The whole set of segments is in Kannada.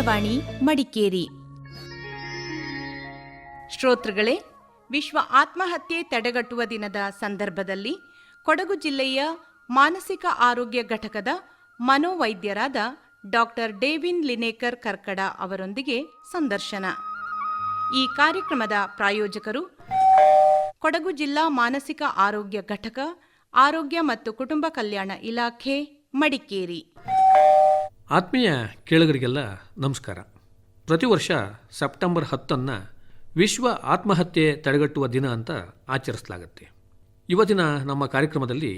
ಆಕಾಶವಾಣಿ, ಮಡಿಕೇರಿ. ಶ್ರೋತೃಗಳೇ, ವಿಶ್ವ ಆತ್ಮಹತ್ಯೆ ತಡೆಗಟ್ಟುವ ದಿನದ ಸಂದರ್ಭದಲ್ಲಿ ಕೊಡಗು ಜಿಲ್ಲೆಯ ಮಾನಸಿಕ ಆರೋಗ್ಯ ಘಟಕದ ಮನೋವೈದ್ಯರಾದ ಡಾಕ್ಟರ್ ಡೇವಿನ್ ಲಿನೇಕರ್ ಕರ್ಕಡ ಅವರೊಂದಿಗೆ ಸಂದರ್ಶನ. ಈ ಕಾರ್ಯಕ್ರಮದ ಪ್ರಾಯೋಜಕರು ಕೊಡಗು ಜಿಲ್ಲಾ ಮಾನಸಿಕ ಆರೋಗ್ಯ ಘಟಕ, ಆರೋಗ್ಯ ಮತ್ತು ಕುಟುಂಬ ಕಲ್ಯಾಣ ಇಲಾಖೆ, ಮಡಿಕೇರಿ. ಆತ್ಮೀಯ ಕೇಳುಗರಿಗೆಲ್ಲ ನಮಸ್ಕಾರ. ಪ್ರತಿ ವರ್ಷ ಸೆಪ್ಟೆಂಬರ್ ಹತ್ತನ್ನು ವಿಶ್ವ ಆತ್ಮಹತ್ಯೆ ತಡೆಗಟ್ಟುವ ದಿನ ಅಂತ ಆಚರಿಸಲಾಗುತ್ತೆ. ಇವತ್ತಿನ ನಮ್ಮ ಕಾರ್ಯಕ್ರಮದಲ್ಲಿ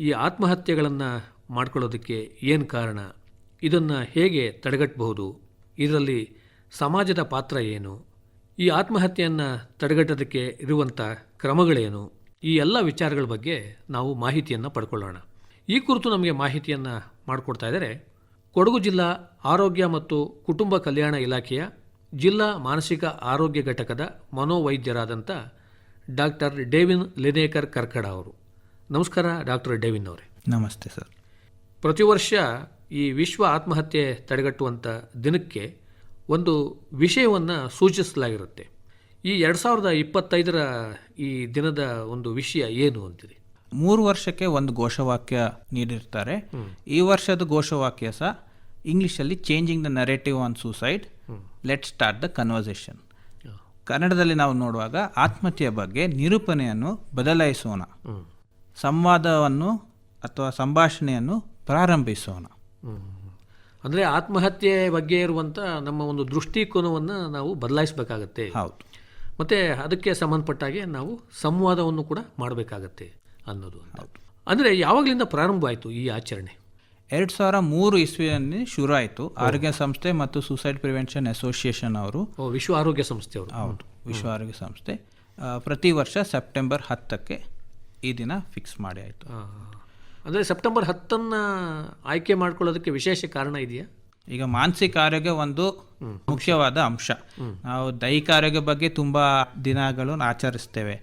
ಈ ಆತ್ಮಹತ್ಯೆಗಳನ್ನು ಮಾಡ್ಕೊಳ್ಳೋದಕ್ಕೆ ಏನು ಕಾರಣ, ಇದನ್ನು ಹೇಗೆ ತಡೆಗಟ್ಟಬಹುದು ಇದರಲ್ಲಿ ಸಮಾಜದ ಪಾತ್ರ ಏನು, ಈ ಆತ್ಮಹತ್ಯೆಯನ್ನು ತಡೆಗಟ್ಟೋದಕ್ಕೆ ಇರುವಂಥ ಕ್ರಮಗಳೇನು, ಈ ಎಲ್ಲ ವಿಚಾರಗಳ ಬಗ್ಗೆ ನಾವು ಮಾಹಿತಿಯನ್ನು ಪಡ್ಕೊಳ್ಳೋಣ. ಈ ಕುರಿತು ನಮಗೆ ಮಾಹಿತಿಯನ್ನು ಮಾಡಿಕೊಡ್ತಾ ಇದ್ದಾರೆ ಕೊಡಗು ಜಿಲ್ಲಾ ಆರೋಗ್ಯ ಮತ್ತು ಕುಟುಂಬ ಕಲ್ಯಾಣ ಇಲಾಖೆಯ ಜಿಲ್ಲಾ ಮಾನಸಿಕ ಆರೋಗ್ಯ ಘಟಕದ ಮನೋವೈದ್ಯರಾದಂಥ ಡಾಕ್ಟರ್ ಡೇವಿನ್ ಲಿನೇಕರ್ ಕರ್ಕಡ ಅವರು. ನಮಸ್ಕಾರ ಡಾಕ್ಟರ್ ಡೇವಿನ್ ಅವರೇ. ನಮಸ್ತೆ ಸರ್. ಪ್ರತಿ ವರ್ಷ ಈ ವಿಶ್ವ ಆತ್ಮಹತ್ಯೆ ತಡೆಗಟ್ಟುವಂಥ ದಿನಕ್ಕೆ ಒಂದು ವಿಷಯವನ್ನು ಸೂಚಿಸಲಾಗಿರುತ್ತೆ. ಈ ಎರಡು ಸಾವಿರದ ಇಪ್ಪತ್ತೈದರ ಈ ದಿನದ ಒಂದು ವಿಷಯ ಏನು ಅಂತೀರಿ? ಮೂರು ವರ್ಷಕ್ಕೆ ಒಂದು ಘೋಷವಾಕ್ಯ ನೀಡಿರ್ತಾರೆ. ಈ ವರ್ಷದ ಘೋಷವಾಕ್ಯ ಸಹ ಇಂಗ್ಲಿಷಲ್ಲಿ changing the narrative on suicide let start the conversation ಕನ್ನಡದಲ್ಲಿ ನಾವು ನೋಡುವಾಗ ಆತ್ಮಹತ್ಯೆಯ ಬಗ್ಗೆ ನಿರೂಪಣೆಯನ್ನು ಬದಲಾಯಿಸೋಣ. ಸಂವಾದವನ್ನು ಅಥವಾ ಸಂಭಾಷಣೆಯನ್ನು ಪ್ರಾರಂಭಿಸೋಣ. ಅಂದರೆ ಆತ್ಮಹತ್ಯೆ ಬಗ್ಗೆ ಇರುವಂಥ ನಮ್ಮ ಒಂದು ದೃಷ್ಟಿಕೋನವನ್ನು ನಾವು ಬದಲಾಯಿಸಬೇಕಾಗತ್ತೆ. ಹೌದು. ಮತ್ತು ಅದಕ್ಕೆ ಸಂಬಂಧಪಟ್ಟಾಗೆ ನಾವು ಸಂವಾದವನ್ನು ಕೂಡ ಮಾಡಬೇಕಾಗತ್ತೆ ಅನ್ನೋದು ಹೌದು. ಅಂದರೆ ಯಾವಾಗಲಿಂದ ಪ್ರಾರಂಭ ಆಯಿತು ಈ ಆಚರಣೆ? ಎರಡು ಸಾವಿರ ಮೂರು ಇಸ್ವಿಯಲ್ಲಿ ಶುರು ಆಯಿತು ಆರೋಗ್ಯ ಸಂಸ್ಥೆ ಮತ್ತು ಸೂಸೈಡ್ ಪ್ರಿವೆನ್ಷನ್ ಅಸೋಸಿಯೇಷನ್ ಅವರು. ವಿಶ್ವ ಆರೋಗ್ಯ ಸಂಸ್ಥೆ ಅವರು. ಹೌದು ವಿಶ್ವ ಆರೋಗ್ಯ ಸಂಸ್ಥೆ. ಪ್ರತಿ ವರ್ಷ ಸೆಪ್ಟೆಂಬರ್ ಹತ್ತಕ್ಕೆ ಈ ದಿನ ಫಿಕ್ಸ್ ಮಾಡಿ ಆಯಿತು. ಅಂದರೆ ಸೆಪ್ಟೆಂಬರ್ ಹತ್ತನ್ನು ಆಯ್ಕೆ ಮಾಡ್ಕೊಳ್ಳೋದಕ್ಕೆ ವಿಶೇಷ ಕಾರಣ ಇದೆಯಾ? ಈಗ ಮಾನಸಿಕ ಆರೋಗ್ಯ ಒಂದು ಮುಖ್ಯವಾದ ಅಂಶ. ನಾವು ದೈಹಿಕ ಆರೋಗ್ಯ ಬಗ್ಗೆ ತುಂಬ ದಿನಗಳನ್ನು ಆಚರಿಸ್ತೇವೆ.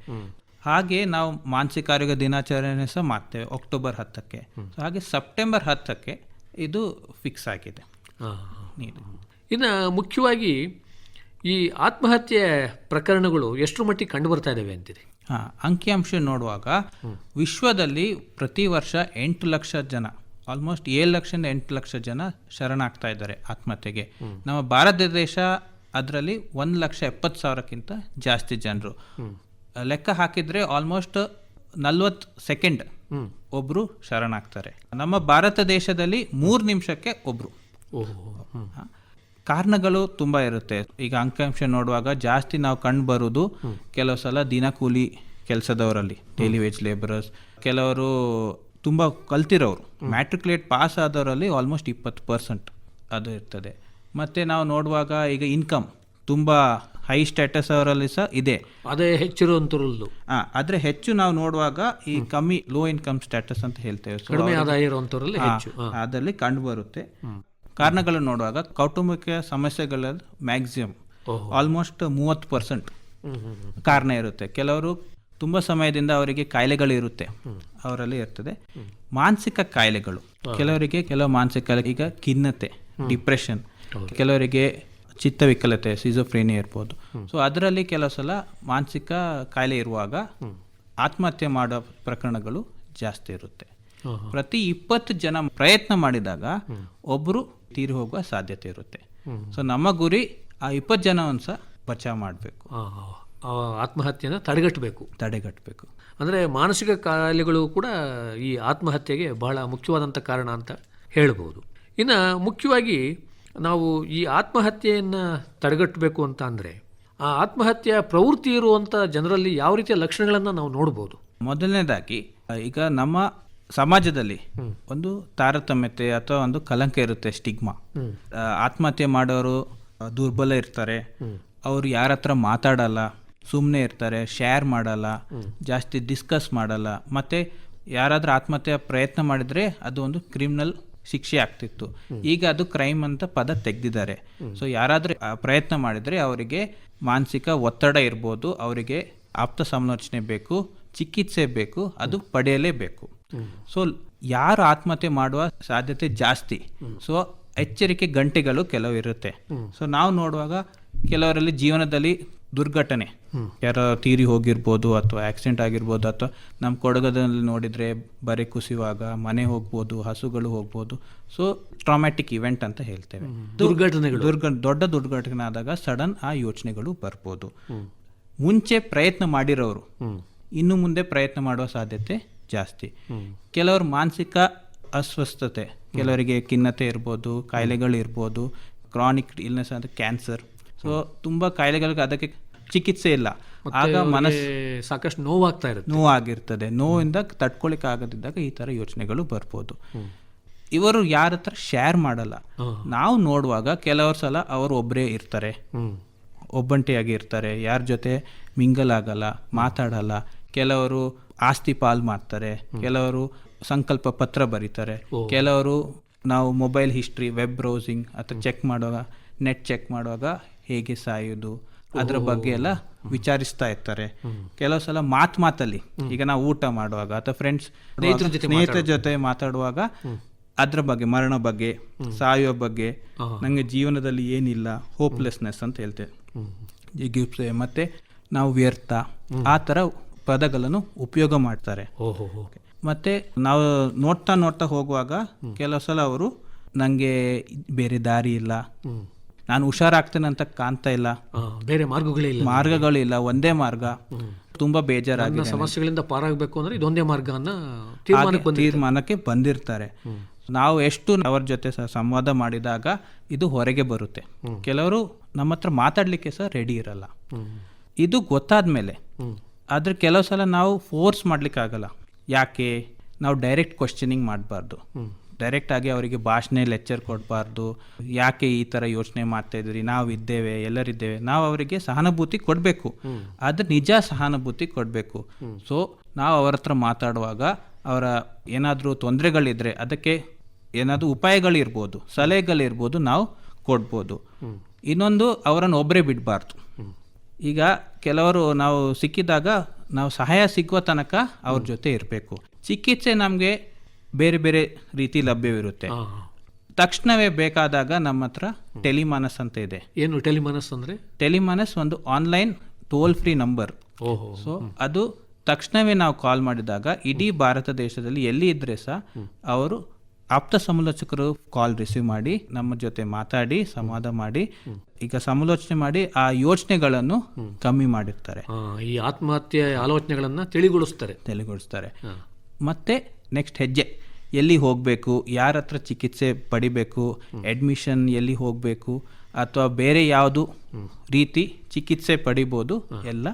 ಹಾಗೆ ನಾವು ಮಾನಸಿಕ ಆರೋಗ್ಯ ದಿನಾಚರಣೆ ಸಹ ಮಾಡ್ತೇವೆ ಅಕ್ಟೋಬರ್ ಹತ್ತಕ್ಕೆ. ಸೊ ಹಾಗೆ ಸೆಪ್ಟೆಂಬರ್ ಹತ್ತಕ್ಕೆ ಇದು ಫಿಕ್ಸ್ ಆಗಿದೆ. ಇದು ಇನ್ನು ಮುಖ್ಯವಾಗಿ ಈ ಆತ್ಮಹತ್ಯೆ ಪ್ರಕರಣಗಳು ಎಷ್ಟರ ಮಟ್ಟಿಗೆ ಕಂಡು ಬರ್ತಾ ಇದ್ದಾವೆ ಅಂತಿದೆ ಹಾಂ ಅಂಕಿಅಂಶ ನೋಡುವಾಗ ವಿಶ್ವದಲ್ಲಿ ಪ್ರತಿ ವರ್ಷ ಎಂಟು ಲಕ್ಷ ಜನ ಆಲ್ಮೋಸ್ಟ್ ಏಳು ಲಕ್ಷದಿಂದ ಎಂಟು ಲಕ್ಷ ಜನ ಶರಣಾಗ್ತಾ ಇದ್ದಾರೆ ಆತ್ಮಹತ್ಯೆಗೆ. ನಮ್ಮ ಭಾರತ ದೇಶ ಅದರಲ್ಲಿ ಒಂದು ಲಕ್ಷ ಎಪ್ಪತ್ತು ಸಾವಿರಕ್ಕಿಂತ ಜಾಸ್ತಿ ಜನರು. ಲೆಕ್ಕ ಹಾಕಿದ್ರೆ ಆಲ್ಮೋಸ್ಟ್ ನಲ್ವತ್ತು ಸೆಕೆಂಡ್ ಒಬ್ರು ಶರಣಾಗ್ತಾರೆ. ನಮ್ಮ ಭಾರತ ದೇಶದಲ್ಲಿ ಮೂರು ನಿಮಿಷಕ್ಕೆ ಒಬ್ರು. ಓಹೋ ಕಾರಣಗಳು ತುಂಬ ಇರುತ್ತೆ. ಈಗ ಅಂಕಿಅಂಶ ನೋಡುವಾಗ ಜಾಸ್ತಿ ನಾವು ಕಂಡು ಬರೋದು ಕೆಲವು ಸಲ ದಿನಕೂಲಿ ಕೆಲಸದವರಲ್ಲಿ ಡೈಲಿ ವೇಜ್ ಲೇಬರರ್ಸ್ ಕೆಲವರು ತುಂಬ ಕಲ್ತಿರೋರು. ಮ್ಯಾಟ್ರಿಕ್ಯುಲೇಟ್ ಪಾಸ್ ಆದವರಲ್ಲಿ ಆಲ್ಮೋಸ್ಟ್ ಇಪ್ಪತ್ತು ಪರ್ಸೆಂಟ್ ಅದು ಇರ್ತದೆ. ಮತ್ತು ನಾವು ನೋಡುವಾಗ ಈಗ ಇನ್ಕಮ್ ತುಂಬ ಹೈ ಸ್ಟೇಟಸ್ ಅವರಲ್ಲಿ ಸಹ ಇದೆ. ಅದೇ ಹೆಚ್ಚಿರುವಂಥರಲ್ಲೂ ಹಾ ಆದ್ರೆ ಹೆಚ್ಚು ನಾವು ನೋಡುವಾಗ ಈ ಕಮ್ಮಿ ಲೋ ಇನ್ಕಮ್ ಸ್ಟೇಟಸ್ ಅಂತ ಹೇಳ್ತೇವೆ. ಕಡಿಮೆ ಆದಾಯ ಇರುವಂಥವರಲ್ಲಿ ಹೆಚ್ಚು ಅದರಲ್ಲಿ ಕಂಡು ಬರುತ್ತೆ. ಕಾರಣಗಳನ್ನು ನೋಡುವಾಗ ಕೌಟುಂಬಿಕ ಸಮಸ್ಯೆಗಳ ಮ್ಯಾಕ್ಸಿಮಮ್ ಆಲ್ಮೋಸ್ಟ್ ಮೂವತ್ತು ಪರ್ಸೆಂಟ್. ಕಾರಣ ಇರುತ್ತೆ. ಕೆಲವರು ತುಂಬಾ ಸಮಯದಿಂದ ಅವರಿಗೆ ಕಾಯಿಲೆಗಳು ಇರುತ್ತೆ. ಅವರಲ್ಲಿ ಇರ್ತದೆ. ಮಾನಸಿಕ ಕಾಯಿಲೆಗಳು. ಕೆಲವರಿಗೆ ಕೆಲವು ಮಾನಸಿಕ ಈಗ ಖಿನ್ನತೆ ಡಿಪ್ರೆಷನ್ ಕೆಲವರಿಗೆ ಚಿತ್ತವಿಕಲತೆ ಸಿಜೋಫ್ರೇನಿ ಇರ್ಬೋದು. ಸೊ ಅದರಲ್ಲಿ ಕೆಲವು ಸಲ ಮಾನಸಿಕ ಕಾಯಿಲೆ ಇರುವಾಗ ಆತ್ಮಹತ್ಯೆ ಮಾಡೋ ಪ್ರಕರಣಗಳು ಜಾಸ್ತಿ ಇರುತ್ತೆ. ಪ್ರತಿ ಇಪ್ಪತ್ತು ಜನ ಪ್ರಯತ್ನ ಮಾಡಿದಾಗ ಒಬ್ಬರು ತೀರಿ ಹೋಗುವ ಸಾಧ್ಯತೆ ಇರುತ್ತೆ. ಸೊ ನಮ್ಮ ಗುರಿ ಆ ಇಪ್ಪತ್ತು ಜನವನ್ನು ಸಹ ಬಚಾವ್ ಮಾಡಬೇಕು. ಆ, ಆ ಆತ್ಮಹತ್ಯೆನ ತಡೆಗಟ್ಟಬೇಕು. ತಡೆಗಟ್ಟಬೇಕು. ಅಂದರೆ ಮಾನಸಿಕ ಕಾಯಿಲೆಗಳು ಕೂಡ ಈ ಆತ್ಮಹತ್ಯೆಗೆ ಬಹಳ ಮುಖ್ಯವಾದಂಥ ಕಾರಣ ಅಂತ ಹೇಳ್ಬೋದು. ಇನ್ನು ಮುಖ್ಯವಾಗಿ ನಾವು ಈ ಆತ್ಮಹತ್ಯೆಯನ್ನು ತಡೆಗಟ್ಟಬೇಕು ಅಂತ ಅಂದರೆ ಆ ಆತ್ಮಹತ್ಯೆ ಪ್ರವೃತ್ತಿ ಇರುವಂಥ ಜನರಲ್ಲಿ ಯಾವ ರೀತಿಯ ಲಕ್ಷಣಗಳನ್ನು ನಾವು ನೋಡ್ಬೋದು? ಮೊದಲನೇದಾಗಿ ಈಗ ನಮ್ಮ ಸಮಾಜದಲ್ಲಿ ಒಂದು ತಾರತಮ್ಯತೆ ಅಥವಾ ಒಂದು ಕಲಂಕ ಇರುತ್ತೆ ಸ್ಟಿಗ್ಮಾ. ಆತ್ಮಹತ್ಯೆ ಮಾಡೋರು ದುರ್ಬಲ ಇರ್ತಾರೆ. ಅವರು ಯಾರ ಹತ್ರ ಮಾತಾಡಲ್ಲ ಸುಮ್ಮನೆ ಇರ್ತಾರೆ ಶೇರ್ ಮಾಡಲ್ಲ ಜಾಸ್ತಿ ಡಿಸ್ಕಸ್ ಮಾಡಲ್ಲ. ಮತ್ತೆ ಯಾರಾದರೂ ಆತ್ಮಹತ್ಯೆ ಪ್ರಯತ್ನ ಮಾಡಿದರೆ ಅದು ಒಂದು ಕ್ರಿಮಿನಲ್ ಶಿಕ್ಷೆ ಆಗ್ತಿತ್ತು. ಈಗ ಅದು ಕ್ರೈಮ್ ಅಂತ ಪದ ತೆಗೆದಿದ್ದಾರೆ. ಸೊ ಯಾರಾದರೂ ಪ್ರಯತ್ನ ಮಾಡಿದರೆ ಅವರಿಗೆ ಮಾನಸಿಕ ಒತ್ತಡ ಇರ್ಬೋದು ಅವರಿಗೆ ಆಪ್ತ ಸಮಾಲೋಚನೆ ಬೇಕು ಚಿಕಿತ್ಸೆ ಬೇಕು ಅದು ಪಡೆಯಲೇಬೇಕು. ಸೊ ಯಾರು ಆತ್ಮಹತ್ಯೆ ಮಾಡುವ ಸಾಧ್ಯತೆ ಜಾಸ್ತಿ. ಸೊ ಎಚ್ಚರಿಕೆ ಗಂಟೆಗಳು ಕೆಲವು ಇರುತ್ತೆ. ಸೊ ನಾವು ನೋಡುವಾಗ ಕೆಲವರಲ್ಲಿ ಜೀವನದಲ್ಲಿ ದುರ್ಘಟನೆ. ಯಾರ ತೀರಿ ಹೋಗಿರ್ಬೋದು ಅಥವಾ ಆಕ್ಸಿಡೆಂಟ್ ಆಗಿರ್ಬೋದು ಅಥವಾ ನಮ್ಮ ಕೊಡಗದಲ್ಲಿ ನೋಡಿದರೆ ಬರೆ ಕುಸಿಯುವಾಗ ಮನೆ ಹೋಗ್ಬೋದು ಹಸುಗಳು ಹೋಗ್ಬೋದು. ಸೊ ಟ್ರಾಮ್ಯಾಟಿಕ್ ಇವೆಂಟ್ ಅಂತ ಹೇಳ್ತೇವೆ. ದುರ್ಘಟನೆಗಳು. ದುರ್ಘ ದೊಡ್ಡ ದುರ್ಘಟನೆ ಆದಾಗ ಸಡನ್ ಆ ಯೋಚನೆಗಳು ಬರ್ಬೋದು. ಮುಂಚೆ ಪ್ರಯತ್ನ ಮಾಡಿರೋರು ಇನ್ನು ಮುಂದೆ ಪ್ರಯತ್ನ ಮಾಡುವ ಸಾಧ್ಯತೆ ಜಾಸ್ತಿ. ಕೆಲವರು ಮಾನಸಿಕ ಅಸ್ವಸ್ಥತೆ ಕೆಲವರಿಗೆ ಖಿನ್ನತೆ ಇರ್ಬೋದು ಕಾಯಿಲೆಗಳು ಇರ್ಬೋದು ಕ್ರಾನಿಕ್ ಇಲ್ನೆಸ್ ಅಂದರೆ ಕ್ಯಾನ್ಸರ್ ಸೊ ತುಂಬ ಕಾಯಿಲೆಗಳಿಗೆ ಅದಕ್ಕೆ ಚಿಕಿತ್ಸೆ ಇಲ್ಲ. ಆಗ ಮನಸ್ಸು ಸಾಕಷ್ಟು ನೋವಾಗ್ತಾ ಇರುತ್ತೆ. ನೋವಾಗಿರ್ತದೆ. ನೋವಿಂದ ತಡ್ಕೊಳಿಕ್ ಆಗದಿದ್ದಾಗ ಈ ಥರ ಯೋಚನೆಗಳು ಬರ್ಬೋದು. ಇವರು ಯಾರ ಹತ್ರ ಶೇರ್ ಮಾಡಲ್ಲ. ನಾವು ನೋಡುವಾಗ ಕೆಲವರು ಸಲ ಅವರು ಒಬ್ಬರೇ ಇರ್ತಾರೆ. ಒಬ್ಬಂಟಿಯಾಗಿ ಇರ್ತಾರೆ. ಯಾರ ಜೊತೆ ಮಿಂಗಲ್ ಆಗಲ್ಲ ಮಾತಾಡಲ್ಲ. ಕೆಲವರು ಆಸ್ತಿ ಪಾಲ್ ಮಾಡ್ತಾರೆ. ಕೆಲವರು ಸಂಕಲ್ಪ ಪತ್ರ ಬರೀತಾರೆ. ಕೆಲವರು ನಾವು ಮೊಬೈಲ್ ಹಿಸ್ಟ್ರಿ ವೆಬ್ ಬ್ರೌಸಿಂಗ್ ಅಥವಾ ಚೆಕ್ ಮಾಡುವಾಗ ನೆಟ್ ಚೆಕ್ ಮಾಡುವಾಗ ಹೇಗೆ ಸಾಯೋದು? ಅದರ ಬಗ್ಗೆ ಎಲ್ಲ ವಿಚಾರಿಸ್ತಾ ಇರ್ತಾರೆ. ಕೆಲವು ಸಲ ಮಾತ್ ಮಾತಲ್ಲಿ. ಈಗ ನಾವು ಊಟ ಮಾಡುವಾಗ ಅಥವಾ ಫ್ರೆಂಡ್ಸ್ ಸ್ನೇಹಿತರ ಜೊತೆ ಮಾತಾಡುವಾಗ. ಅದ್ರ ಬಗ್ಗೆ ಮರಣ ಬಗ್ಗೆ ಸಾಯುವ ಬಗ್ಗೆ ನಂಗೆ ಜೀವನದಲ್ಲಿ ಏನಿಲ್ಲ ಹೋಪ್ಲೆಸ್ನೆಸ್ ಅಂತ ಹೇಳ್ತೇವೆ. ಜಿಗುಪ್ಸೆ ಮತ್ತೆ ನಾವು ವ್ಯರ್ಥ. ಆ ಥರ ಪದಗಳನ್ನು ಉಪಯೋಗ ಮಾಡ್ತಾರೆ. ಮತ್ತೆ ನಾವು ನೋಡ್ತಾ ನೋಡ್ತಾ ಹೋಗುವಾಗ ಕೆಲವು ಸಲ ಅವರು ನನಗೆ ಬೇರೆ ದಾರಿ ಇಲ್ಲ. ನಾನು ಹುಷಾರಾಗ್ತೇನೆ ಅಂತ ಕಾಣ್ತಾ ಇಲ್ಲ. ಬೇರೆ ಮಾರ್ಗಗಳೇ ಇಲ್ಲ. ಮಾರ್ಗಗಳಿಲ್ಲ ಒಂದೇ ಮಾರ್ಗ. ತುಂಬಾ ಬೇಜಾರಾಗಿ ಸಮಸ್ಯೆಗಳಿಂದ ಪಾರಾಗಬೇಕು ಅಂದ್ರೆ ಇದೊಂದೇ ಮಾರ್ಗ ತೀರ್ಮಾನಕ್ಕೆ ಬಂದ ಬಂದಿರ್ತಾರೆ. ನಾವು ಎಷ್ಟು ಅವ್ರ ಜೊತೆ ಸಹ ಸಂವಾದ ಮಾಡಿದಾಗ ಇದು ಹೊರಗೆ ಬರುತ್ತೆ. ಕೆಲವರು ನಮ್ಮ ಹತ್ರ ಮಾತಾಡ್ಲಿಕ್ಕೆ ಸಹ ರೆಡಿ ಇರಲ್ಲ. ಇದು ಗೊತ್ತಾದ್ಮೇಲೆ ಆದ್ರೆ ಕೆಲವು ಸಲ ನಾವು ಫೋರ್ಸ್ ಮಾಡ್ಲಿಕ್ಕೆ ಆಗಲ್ಲ ಯಾಕೆ? ನಾವು ಡೈರೆಕ್ಟ್ ಕ್ವಶನಿಂಗ್ ಮಾಡಬಾರ್ದು. ಡೈರೆಕ್ಟ್ ಆಗಿ ಅವರಿಗೆ ಭಾಷಣ ಲೆಕ್ಚರ್ ಕೊಡಬಾರ್ದು. ಯಾಕೆ ಈ ಥರ ಯೋಚನೆ ಮಾಡ್ತಾ ಇದ್ರಿ ನಾವು ಇದ್ದೇವೆ ಎಲ್ಲರಿದ್ದೇವೆ ನಾವು ಅವರಿಗೆ ಸಹಾನುಭೂತಿ ಕೊಡಬೇಕು. ಅದು ನಿಜ ಸಹಾನುಭೂತಿ ಕೊಡಬೇಕು. ಸೊ ನಾವು ಅವರ ಹತ್ರ ಮಾತಾಡುವಾಗ ಅವರ ಏನಾದರೂ ತೊಂದರೆಗಳಿದ್ರೆ ಅದಕ್ಕೆ ಏನಾದರೂ ಉಪಾಯಗಳಿರ್ಬೋದು ಸಲಹೆಗಳಿರ್ಬೋದು ನಾವು ಕೊಡ್ಬೋದು. ಇನ್ನೊಂದು ಅವರನ್ನು ಒಬ್ಬರೇ ಬಿಡಬಾರ್ದು. ಈಗ ಕೆಲವರು ನಾವು ಸಿಕ್ಕಿದಾಗ ನಾವು ಸಹಾಯ ಸಿಗುವ ತನಕ ಅವ್ರ ಜೊತೆ ಇರಬೇಕು. ಚಿಕಿತ್ಸೆ ನಮಗೆ ಬೇರೆ ಬೇರೆ ರೀತಿ ಲಭ್ಯವಿರುತ್ತೆ. ತಕ್ಷಣವೇ ಬೇಕಾದಾಗ ನಮ್ಮ ಹತ್ರ ಟೆಲಿಮಾನಸ್ ಅಂತ ಇದೆ. ಏನು ಟೆಲಿಮಾನಸ್ ಅಂದ್ರೆ? ಟೆಲಿಮಾನಸ್ ಒಂದು ಆನ್ಲೈನ್ ಟೋಲ್ ಫ್ರೀ ನಂಬರ್. ಓಹೋ. ಸೊ ಅದು ತಕ್ಷಣವೇ ನಾವು ಕಾಲ್ ಮಾಡಿದಾಗ ಇಡೀ ಭಾರತ ದೇಶದಲ್ಲಿ ಎಲ್ಲಿ ಇದ್ರೆ ಸಹ ಅವರು ಆಪ್ತ ಸಮಾಲೋಚಕರು ಕಾಲ್ ರಿಸೀವ್ ಮಾಡಿ ನಮ್ಮ ಜೊತೆ ಮಾತಾಡಿ ಸಂವಾದ ಮಾಡಿ ಈಗ ಸಮಾಲೋಚನೆ ಮಾಡಿ ಆ ಯೋಚನೆಗಳನ್ನು ಕಮ್ಮಿ ಮಾಡಿರ್ತಾರೆ. ಈ ಆತ್ಮಹತ್ಯೆ ಆಲೋಚನೆಗಳನ್ನು ತಿಳಿಗೊಳಿಸ್ತಾರೆ. ತಿಳಿಗೊಳಿಸ್ತಾರೆ. ಮತ್ತೆ ನೆಕ್ಸ್ಟ್ ಹೆಜ್ಜೆ. ಎಲ್ಲಿ ಹೋಗಬೇಕು ಯಾರ ಹತ್ರ ಚಿಕಿತ್ಸೆ ಪಡಿಬೇಕು ಅಡ್ಮಿಷನ್ ಎಲ್ಲಿ ಹೋಗಬೇಕು ಅಥವಾ ಬೇರೆ ಯಾವುದು ರೀತಿ ಚಿಕಿತ್ಸೆ ಪಡಿಬೋದು ಎಲ್ಲ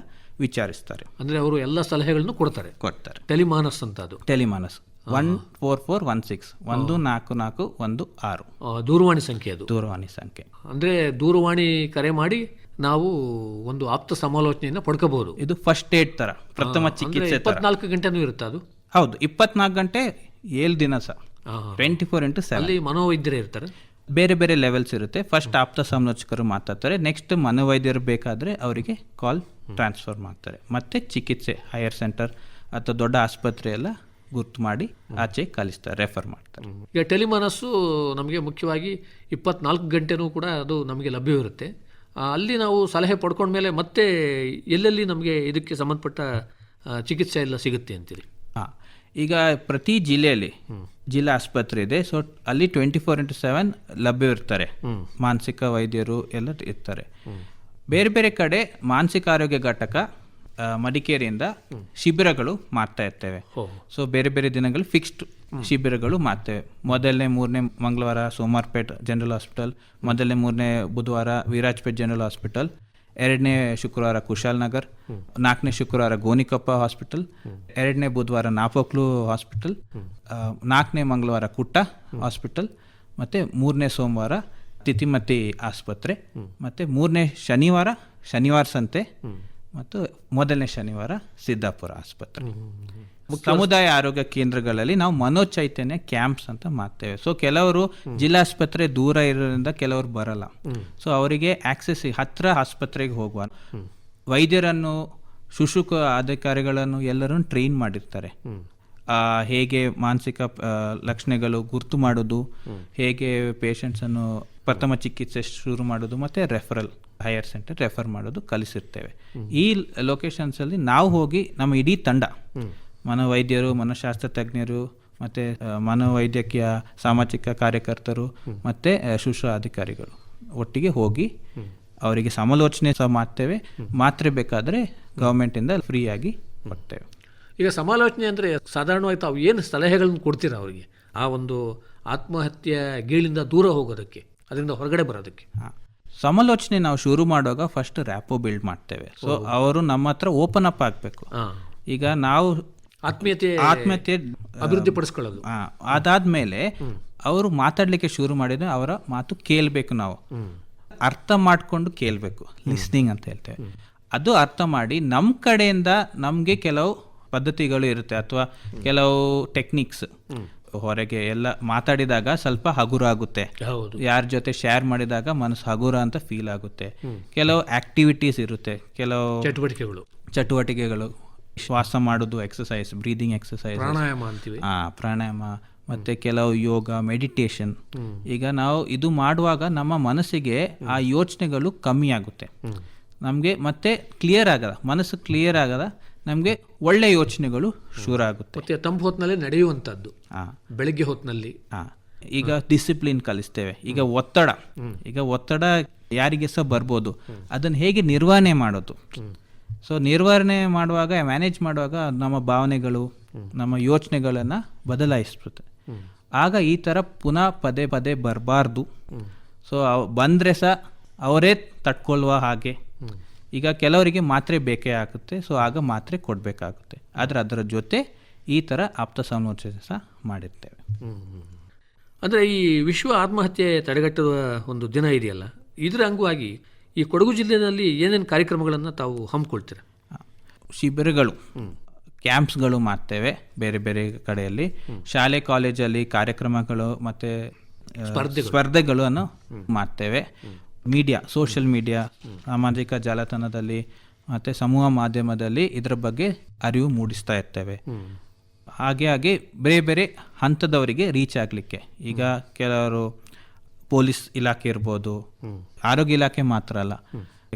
ವಿಚಾರಿಸ್ತಾರೆ. ಅಂದರೆ ಅವರು ಎಲ್ಲ ಸಲಹೆಗಳನ್ನು ಕೊಡ್ತಾರೆ. ಕೊಡ್ತಾರೆ. ಟೆಲಿಮಾನಸ್ ಅಂತ ಅದು. Tele MANAS. One four four one six. ಒಂದು ನಾಲ್ಕು ನಾಲ್ಕು ಒಂದು ಆರು. ದೂರವಾಣಿ ಸಂಖ್ಯೆ ಅದು. ದೂರವಾಣಿ ಸಂಖ್ಯೆ. ಅಂದರೆ ದೂರವಾಣಿ ಕರೆ ಮಾಡಿ ನಾವು ಒಂದು ಆಪ್ತ ಸಮಾಲೋಚನೆಯನ್ನು ಪಡ್ಕೋಬಹುದು ಇದು ಫಸ್ಟ್ ಏಡ್ ತರ ಪ್ರಥಮ ಚಿಕಿತ್ಸೆ ಇಪ್ಪತ್ನಾಲ್ಕು ಗಂಟೆನೂ ಇರುತ್ತೆ ಅದು? ಹೌದು ಇಪ್ಪತ್ನಾಲ್ಕು ಗಂಟೆ ಏಳು ದಿನ ಸಹ ಟ್ವೆಂಟಿ ಫೋರ್ ಇಂಟು ಅಲ್ಲಿ ಮನೋವೈದ್ಯರೇ ಇರ್ತಾರೆ? ಬೇರೆ ಬೇರೆ ಲೆವೆಲ್ಸ್ ಇರುತ್ತೆ. ಫಸ್ಟ್ ಆಪ್ತ ಸಮಾಲೋಚಕರು ಮಾತಾಡ್ತಾರೆ. ನೆಕ್ಸ್ಟ್ ಮನೋವೈದ್ಯರು ಬೇಕಾದರೆ ಅವರಿಗೆ ಕಾಲ್ ಟ್ರಾನ್ಸ್ಫರ್ ಮಾಡ್ತಾರೆ. ಮತ್ತೆ ಚಿಕಿತ್ಸೆ ಹೈಯರ್ ಸೆಂಟರ್ ಅಥವಾ ದೊಡ್ಡ ಆಸ್ಪತ್ರೆ ಎಲ್ಲ ಗುರ್ತು ಮಾಡಿ ಆಚೆ ಕಲಿಸ್ತಾರೆ ರೆಫರ್ ಮಾಡ್ತಾರೆ. ಈಗ ಟೆಲಿಮನಸ್ಸು ನಮಗೆ ಮುಖ್ಯವಾಗಿ ಇಪ್ಪತ್ನಾಲ್ಕು ಗಂಟೆನೂ ಕೂಡ ಅದು ನಮಗೆ ಲಭ್ಯವಿರುತ್ತೆ. ಅಲ್ಲಿ ನಾವು ಸಲಹೆ ಪಡ್ಕೊಂಡ್ಮೇಲೆ ಮತ್ತೆ ಎಲ್ಲೆಲ್ಲಿ ನಮಗೆ ಇದಕ್ಕೆ ಸಂಬಂಧಪಟ್ಟ ಚಿಕಿತ್ಸೆ ಎಲ್ಲ ಸಿಗುತ್ತೆ ಅಂತೀರಿ? ಹಾಂ. ಈಗ ಪ್ರತಿ ಜಿಲ್ಲೆಯಲ್ಲಿ ಜಿಲ್ಲಾ ಆಸ್ಪತ್ರೆ ಇದೆ. ಸೊ ಅಲ್ಲಿ ಟ್ವೆಂಟಿ ಫೋರ್ ಇಂಟು ಸೆವೆನ್ ಲಭ್ಯವಿರ್ತಾರೆ ಮಾನಸಿಕ ವೈದ್ಯರು ಎಲ್ಲ ಇರ್ತಾರೆ. ಬೇರೆ ಬೇರೆ ಕಡೆ ಮಾನಸಿಕ ಆರೋಗ್ಯ ಘಟಕ ಮಡಿಕೇರಿಯಿಂದ ಶಿಬಿರಗಳು ಮಾಡ್ತಾ ಇರ್ತೇವೆ. ಸೊ ಬೇರೆ ಬೇರೆ ದಿನಗಳು ಫಿಕ್ಸ್ಡ್ ಶಿಬಿರಗಳು ಮಾಡ್ತೇವೆ. ಮೊದಲನೇ ಮೂರನೇ ಮಂಗಳವಾರ ಸೋಮಾರ್ಪೇಟ್ ಜನರಲ್ ಹಾಸ್ಪಿಟಲ್ ಮೊದಲನೇ ಮೂರನೇ ಬುಧವಾರ ವಿರಾಜ್ಪೇಟ್ ಜನರಲ್ ಹಾಸ್ಪಿಟಲ್ ಎರಡನೇ ಶುಕ್ರವಾರ ಕುಶಾಲ್ ನಗರ್ ನಾಲ್ಕನೇ ಶುಕ್ರವಾರ ಗೋನಿಕೊಪ್ಪ ಹಾಸ್ಪಿಟಲ್ ಎರಡನೇ ಬುಧವಾರ ನಾಪೋಕ್ಲು ಹಾಸ್ಪಿಟಲ್ ನಾಲ್ಕನೇ ಮಂಗಳವಾರ ಕುಟ್ಟ ಹಾಸ್ಪಿಟಲ್ ಮತ್ತು ಮೂರನೇ ಸೋಮವಾರ ತಿತಿಮತಿ ಆಸ್ಪತ್ರೆ ಮತ್ತು ಮೂರನೇ ಶನಿವಾರ ಶನಿವಾರ ಸಂತೆ ಮತ್ತು ಮೊದಲನೇ ಶನಿವಾರ ಸಿದ್ದಾಪುರ ಆಸ್ಪತ್ರೆ. ಸಮುದಾಯ ಆರೋಗ್ಯ ಕೇಂದ್ರಗಳಲ್ಲಿ ನಾವು ಮನೋಚೈತನ್ಯ ಕ್ಯಾಂಪ್ಸ್ ಅಂತ ಮಾಡ್ತೇವೆ. ಸೊ ಕೆಲವರು ಜಿಲ್ಲಾಸ್ಪತ್ರೆ ದೂರ ಇರೋದ್ರಿಂದ ಕೆಲವರು ಬರಲ್ಲ. ಸೊ ಅವರಿಗೆ ಆಕ್ಸೆಸ್ ಹತ್ರ ಆಸ್ಪತ್ರೆಗೆ ಹೋಗುವ ವೈದ್ಯರನ್ನು ಶುಶುಕ ಅಧಿಕಾರಿಗಳನ್ನು ಎಲ್ಲರನ್ನು ಟ್ರೈನ್ ಮಾಡಿರ್ತಾರೆ. ಹೇಗೆ ಮಾನಸಿಕ ಲಕ್ಷಣಗಳು ಗುರ್ತು ಮಾಡೋದು ಹೇಗೆ ಪೇಷಂಟ್ಸನ್ನು ಪ್ರಥಮ ಚಿಕಿತ್ಸೆ ಶುರು ಮಾಡೋದು ಮತ್ತು ರೆಫರಲ್ ಹೈಯರ್ ಸೆಂಟರ್ ರೆಫರ್ ಮಾಡೋದು ಕಲಿಸಿರ್ತೇವೆ. ಈ ಲೊಕೇಶನ್ಸಲ್ಲಿ ನಾವು ಹೋಗಿ ನಮ್ಮ ಇಡೀ ತಂಡ ಮನೋವೈದ್ಯರು ಮನೋಶಾಸ್ತ್ರ ತಜ್ಞರು ಮತ್ತು ಮನೋವೈದ್ಯಕೀಯ ಸಾಮಾಜಿಕ ಕಾರ್ಯಕರ್ತರು ಮತ್ತು ಶುಶ್ರೂಷಾ ಅಧಿಕಾರಿಗಳು. ಒಟ್ಟಿಗೆ ಹೋಗಿ ಅವರಿಗೆ ಸಮಾಲೋಚನೆ ಸಹ ಮಾಡ್ತೇವೆ. ಮಾತ್ರೆ ಬೇಕಾದರೆ ಗೌರ್ಮೆಂಟಿಂದ ಫ್ರೀಯಾಗಿ ಬರ್ತೇವೆ ಈಗ ಸಮಾಲೋಚನೆ ಅಂದರೆ ಸಾಧಾರಣವಾಗಿ ತಾವು ಏನು ಸಲಹೆಗಳನ್ನು ಕೊಡ್ತೀರಾ ಅವರಿಗೆ? ಆ ಒಂದು ಆತ್ಮಹತ್ಯೆ ಗೀಳಿಂದ ದೂರ ಹೋಗೋದಕ್ಕೆ ಅದರಿಂದ ಹೊರಗಡೆ ಬರೋದಕ್ಕೆ. ಸಮಾಲೋಚನೆ ನಾವು ಶುರು ಮಾಡುವಾಗ ಫಸ್ಟ್ ರ್ಯಾಪೋ ಬಿಲ್ಡ್ ಮಾಡ್ತೇವೆ. ಸೊ ಅವರು ನಮ್ಮ ಹತ್ರ ಓಪನ್ ಅಪ್ ಆಗಬೇಕು. ಈಗ ನಾವು ಆತ್ಮೀಯತೆ ಆತ್ಮೀಯತೆ ಅಭಿವೃದ್ಧಿ ಪಡಿಸ್ಕೊಳ್ಳೋದು ಅದಾದ್ಮೇಲೆ ಅವರು ಮಾತಾಡ್ಲಿಕ್ಕೆ ಶುರು ಮಾಡಿದ್ರೆ ಅವರ ಮಾತು ಕೇಳಬೇಕು ನಾವು. ಅರ್ಥ ಮಾಡ್ಕೊಂಡು ಕೇಳಬೇಕು ಲಿಸ್ನಿಂಗ್ ಅಂತ ಹೇಳ್ತೇವೆ. ಅದು ಅರ್ಥ ಮಾಡಿ ನಮ್ಮ ಕಡೆಯಿಂದ ನಮಗೆ ಕೆಲವು ಪದ್ಧತಿಗಳು ಇರುತ್ತೆ ಅಥವಾ ಕೆಲವು ಟೆಕ್ನಿಕ್ಸ್ ಹೊರಗೆ ಎಲ್ಲ ಮಾತಾಡಿದಾಗ ಸ್ವಲ್ಪ ಹಗುರ ಆಗುತ್ತೆ. ಹೌದು. ಯಾರ ಜೊತೆ ಶೇರ್ ಮಾಡಿದಾಗ ಮನಸ್ಸು ಹಗುರ ಅಂತ ಫೀಲ್ ಆಗುತ್ತೆ. ಕೆಲವು ಆಕ್ಟಿವಿಟೀಸ್ ಇರುತ್ತೆ ಕೆಲವು ಚಟುವಟಿಕೆಗಳು. ಚಟುವಟಿಕೆಗಳು ಶ್ವಾಸ ಮಾಡೋದು ಎಕ್ಸಸೈಸ್ ಬ್ರೀದಿಂಗ್ ಎಕ್ಸಸೈಸ್ ಪ್ರಾಣಾಯಾಮ ಅಂತೀವಿ. ಆ ಪ್ರಾಣಾಯಾಮ ಮತ್ತೆ ಕೆಲವು ಯೋಗ ಮೆಡಿಟೇಷನ್ ಈಗ ನಾವು ಇದು ಮಾಡುವಾಗ ನಮ್ಮ ಮನಸ್ಸಿಗೆ ಆ ಯೋಚನೆಗಳು ಕಮ್ಮಿ ಆಗುತ್ತೆ. ನಮಗೆ ಮತ್ತೆ ಕ್ಲಿಯರ್ ಆಗದ ಮನಸ್ಸು ಕ್ಲಿಯರ್ ಆಗದ ನಮಗೆ ಒಳ್ಳೆ ಯೋಚನೆಗಳು ಶುರು ಆಗುತ್ತೆ. ಮತ್ತೆ ತಂಪು ಹೊತ್ತಿನಲ್ಲಿ ನಡೆಯುವಂಥದ್ದು. ಆ, ಬೆಳಗ್ಗೆ ಹೊತ್ತಿನಲ್ಲಿ ಹಾ ಈಗ ಡಿಸಿಪ್ಲಿನ್ ಕಲಿಸ್ತೇವೆ. ಈಗ ಒತ್ತಡ. ಈಗ ಒತ್ತಡ ಯಾರಿಗೆ ಸಹ ಬರ್ಬೋದು ಅದನ್ನು ಹೇಗೆ ನಿರ್ವಹಣೆ ಮಾಡೋದು? ಸೊ ನಿರ್ವಹಣೆ ಮಾಡುವಾಗ ಮ್ಯಾನೇಜ್ ಮಾಡುವಾಗ ನಮ್ಮ ಭಾವನೆಗಳು ನಮ್ಮ ಯೋಚನೆಗಳನ್ನು ಬದಲಾಯಿಸ್ಬಿಡುತ್ತೆ. ಆಗ ಈ ಥರ ಪುನಃ ಪದೇ ಪದೇ ಬರಬಾರ್ದು. ಸೊ ಬಂದರೆ ಸಹ ಅವರೇ ತಟ್ಕೊಳ್ಳುವ ಹಾಗೆ. ಈಗ ಕೆಲವರಿಗೆ ಮಾತ್ರೆ ಬೇಕೇ ಆಗುತ್ತೆ. ಸೊ ಆಗ ಮಾತ್ರೆ ಕೊಡಬೇಕಾಗುತ್ತೆ. ಆದರೆ ಅದರ ಜೊತೆ ಈ ಥರ ಆಪ್ತ ಸಮಾಲೋಚನೆ ಸಹ ಮಾಡಿರ್ತೇವೆ. ಅಂದರೆ ಈ ವಿಶ್ವ ಆತ್ಮಹತ್ಯೆ ತಡೆಗಟ್ಟುವ ಒಂದು ದಿನ ಇದೆಯಲ್ಲ. ಇದರ ಅಂಗವಾಗಿ ಈ ಕೊಡಗು ಜಿಲ್ಲೆಯಲ್ಲಿ ಏನೇನು ಕಾರ್ಯಕ್ರಮಗಳನ್ನು ತಾವು ಹಮ್ಮಿಕೊಳ್ತೀರ? ಶಿಬಿರಗಳು ಕ್ಯಾಂಪ್ಸ್ಗಳು ಮಾಡ್ತೇವೆ ಬೇರೆ ಬೇರೆ ಕಡೆಯಲ್ಲಿ. ಶಾಲೆ ಕಾಲೇಜಲ್ಲಿ ಕಾರ್ಯಕ್ರಮಗಳು ಮತ್ತು ಸ್ಪರ್ಧೆಗಳನ್ನು ಮಾಡ್ತೇವೆ. ಮೀಡಿಯಾ ಸೋಷಿಯಲ್ ಮೀಡಿಯಾ ಸಾಮಾಜಿಕ ಜಾಲತಾಣದಲ್ಲಿ ಮತ್ತು ಸಮೂಹ ಮಾಧ್ಯಮದಲ್ಲಿ ಇದರ ಬಗ್ಗೆ ಅರಿವು ಮೂಡಿಸ್ತಾ ಇರ್ತೇವೆ. ಹಾಗೆ ಹಾಗೆ ಬೇರೆ ಬೇರೆ ಹಂತದವರಿಗೆ ರೀಚ್ ಆಗಲಿಕ್ಕೆ. ಈಗ ಕೆಲವರು ಪೊಲೀಸ್ ಇಲಾಖೆ ಇರ್ಬೋದು. ಆರೋಗ್ಯ ಇಲಾಖೆ ಮಾತ್ರ ಅಲ್ಲ.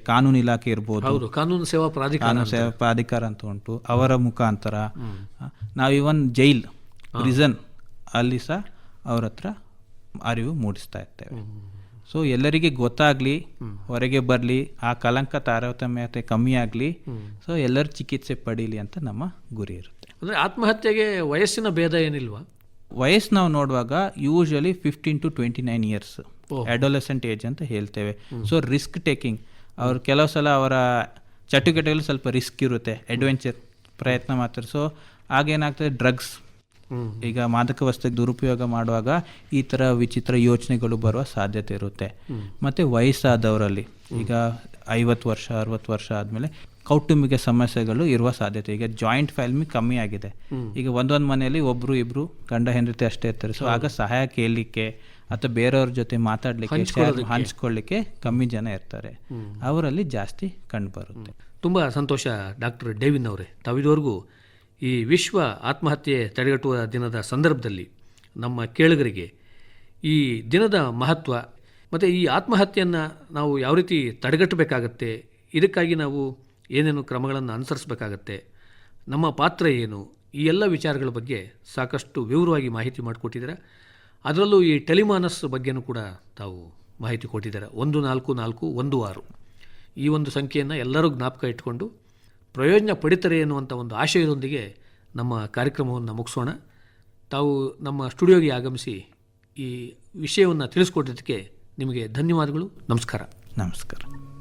ಕಾನೂನು ಇಲಾಖೆ ಇರ್ಬೋದು. ಹೌದು ಕಾನೂನು ಸೇವಾ ಪ್ರಾಧಿಕಾರ ಕಾನೂನು ಸೇವಾ ಪ್ರಾಧಿಕಾರ ಅಂತ ಉಂಟು. ಅವರ ಮುಖಾಂತರ. ನಾವು ಇವನ್ ಜೈಲ್ ಪ್ರಿಸನ್ ಅಲ್ಲಿ ಸಹ ಅವ್ರ ಹತ್ರ ಅರಿವು ಮೂಡಿಸ್ತಾ ಇರ್ತೇವೆ. ಸೊ ಎಲ್ಲರಿಗೆ ಗೊತ್ತಾಗ್ಲಿ ಹೊರಗೆ ಬರಲಿ ಆ ಕಲಂಕ ತಾರತಮ್ಯತೆ ಕಮ್ಮಿ ಆಗಲಿ. ಸೊ ಎಲ್ಲರೂ ಚಿಕಿತ್ಸೆ ಪಡೀಲಿ ಅಂತ ನಮ್ಮ ಗುರಿ ಇರುತ್ತೆ. ಅಂದರೆ ಆತ್ಮಹತ್ಯೆಗೆ ವಯಸ್ಸಿನ ಭೇದ ಏನಿಲ್ವಾ? ವಯಸ್ಸು ನಾವು ನೋಡುವಾಗ usually fifteen to twenty nine years adolescent age ಅಂತ ಹೇಳ್ತೇವೆ. ಸೊ ರಿಸ್ಕ್ ಟೇಕಿಂಗ್ ಅವ್ರು ಕೆಲವು ಸಲ ಅವರ ಚಟುವಟಿಕೆಗಳು ಸ್ವಲ್ಪ ರಿಸ್ಕ್ ಇರುತ್ತೆ ಅಡ್ವೆಂಚರ್ ಪ್ರಯತ್ನ ಮಾಡ್ತಾರೆ ಸೊ ಆಗೇನಾಗ್ತದೆ ಡ್ರಗ್ಸ್ ಈಗ ಮಾದಕ ವಸ್ತು ದುರುಪಯೋಗ ಮಾಡುವಾಗ ಈ ಥರ ವಿಚಿತ್ರ ಯೋಚನೆಗಳು ಬರುವ ಸಾಧ್ಯತೆ ಇರುತ್ತೆ. ಮತ್ತು ವಯಸ್ಸಾದವರಲ್ಲಿ ಈಗ ಐವತ್ತು ವರ್ಷ ಅರವತ್ತು ವರ್ಷ ಆದಮೇಲೆ ಕೌಟುಂಬಿಕ ಸಮಸ್ಯೆಗಳು ಇರುವ ಸಾಧ್ಯತೆ. ಈಗ ಜಾಯಿಂಟ್ ಫ್ಯಾಮಿಲಿ ಕಮ್ಮಿ ಆಗಿದೆ. ಈಗ ಒಂದೊಂದು ಮನೆಯಲ್ಲಿ ಒಬ್ಬರು ಇಬ್ರು ಗಂಡ ಹೆಂಡತಿ ಅಷ್ಟೇ ಇರ್ತಾರೆ. ಸೊ ಆಗ ಸಹಾಯ ಕೇಳಲಿಕ್ಕೆ ಅಥವಾ ಬೇರೆಯವ್ರ ಜೊತೆ ಮಾತಾಡಲಿಕ್ಕೆ ಹಂಚ್ಕೊಳ್ಳಿಕ್ಕೆ ಕಮ್ಮಿ ಜನ ಇರ್ತಾರೆ. ಅವರಲ್ಲಿ ಜಾಸ್ತಿ ಕಂಡು ಬರುತ್ತೆ. ತುಂಬ ಸಂತೋಷ ಡಾಕ್ಟರ್ ಡೇವಿನ್ ಅವರೇ. ತಾವಿದುವರೆಗೂ ಈ ವಿಶ್ವ ಆತ್ಮಹತ್ಯೆ ತಡೆಗಟ್ಟುವ ದಿನದ ಸಂದರ್ಭದಲ್ಲಿ ನಮ್ಮ ಕೇಳುಗರಿಗೆ ಈ ದಿನದ ಮಹತ್ವ ಮತ್ತು ಈ ಆತ್ಮಹತ್ಯೆಯನ್ನು ನಾವು ಯಾವ ರೀತಿ ತಡೆಗಟ್ಟಬೇಕಾಗತ್ತೆ ಇದಕ್ಕಾಗಿ ನಾವು ಏನೇನು ಕ್ರಮಗಳನ್ನು ಅನುಸರಿಸಬೇಕಾಗತ್ತೆ, ನಮ್ಮ ಪಾತ್ರ ಏನು, ಈ ಎಲ್ಲ ವಿಚಾರಗಳ ಬಗ್ಗೆ ಸಾಕಷ್ಟು ವಿವರವಾಗಿ ಮಾಹಿತಿ ಮಾಡಿಕೊಟ್ಟಿದ್ದಾರೆ. ಅದರಲ್ಲೂ ಈ ಟೆಲಿಮಾನಸ್ ಬಗ್ಗೆನೂ ಕೂಡ ತಾವು ಮಾಹಿತಿ ಕೊಟ್ಟಿದ್ದಾರೆ. ಒಂದು ನಾಲ್ಕು ನಾಲ್ಕು ಒಂದು ಆರು. ಈ ಒಂದು ಸಂಖ್ಯೆಯನ್ನು ಎಲ್ಲರೂ ಜ್ಞಾಪಕ ಇಟ್ಕೊಂಡು ಪ್ರಯೋಜನ ಪಡಿತಾರೆ ಎನ್ನುವಂಥ ಒಂದು ಆಶಯದೊಂದಿಗೆ ನಮ್ಮ ಕಾರ್ಯಕ್ರಮವನ್ನು ಮುಗಿಸೋಣ. ತಾವು ನಮ್ಮ ಸ್ಟುಡಿಯೋಗೆ ಆಗಮಿಸಿ ಈ ವಿಷಯವನ್ನು ತಿಳಿಸ್ಕೊಟ್ಟಿದ್ದಕ್ಕೆ ನಿಮಗೆ ಧನ್ಯವಾದಗಳು. ನಮಸ್ಕಾರ. ನಮಸ್ಕಾರ.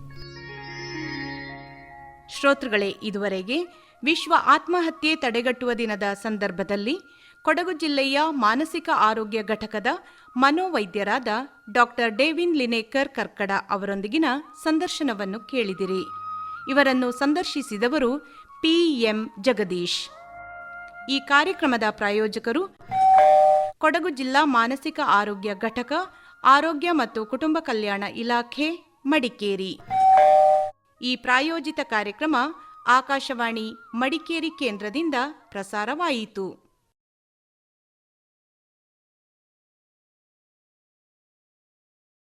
ಶ್ರೋತೃಗಳೇ, ಇದುವರೆಗೆ ವಿಶ್ವ ಆತ್ಮಹತ್ಯೆ ತಡೆಗಟ್ಟುವ ದಿನದ ಸಂದರ್ಭದಲ್ಲಿ ಕೊಡಗು ಜಿಲ್ಲೆಯ ಮಾನಸಿಕ ಆರೋಗ್ಯ ಘಟಕದ ಮನೋವೈದ್ಯರಾದ ಡಾಕ್ಟರ್ ಡೇವಿನ್ ಲಿನೇಕರ್ ಕರ್ಕಡ ಅವರೊಂದಿಗಿನ ಸಂದರ್ಶನವನ್ನು ಕೇಳಿದಿರಿ. ಇವರನ್ನು ಸಂದರ್ಶಿಸಿದವರು ಪಿಎಂ ಜಗದೀಶ್. ಈ ಕಾರ್ಯಕ್ರಮದ ಪ್ರಾಯೋಜಕರು ಕೊಡಗು ಜಿಲ್ಲಾ ಮಾನಸಿಕ ಆರೋಗ್ಯ ಘಟಕ, ಆರೋಗ್ಯ ಮತ್ತು ಕುಟುಂಬ ಕಲ್ಯಾಣ ಇಲಾಖೆ, ಮಡಿಕೇರಿ. ಈ ಪ್ರಾಯೋಜಿತ ಕಾರ್ಯಕ್ರಮ ಆಕಾಶವಾಣಿ ಮಡಿಕೇರಿ ಕೇಂದ್ರದಿಂದ ಪ್ರಸಾರವಾಯಿತು.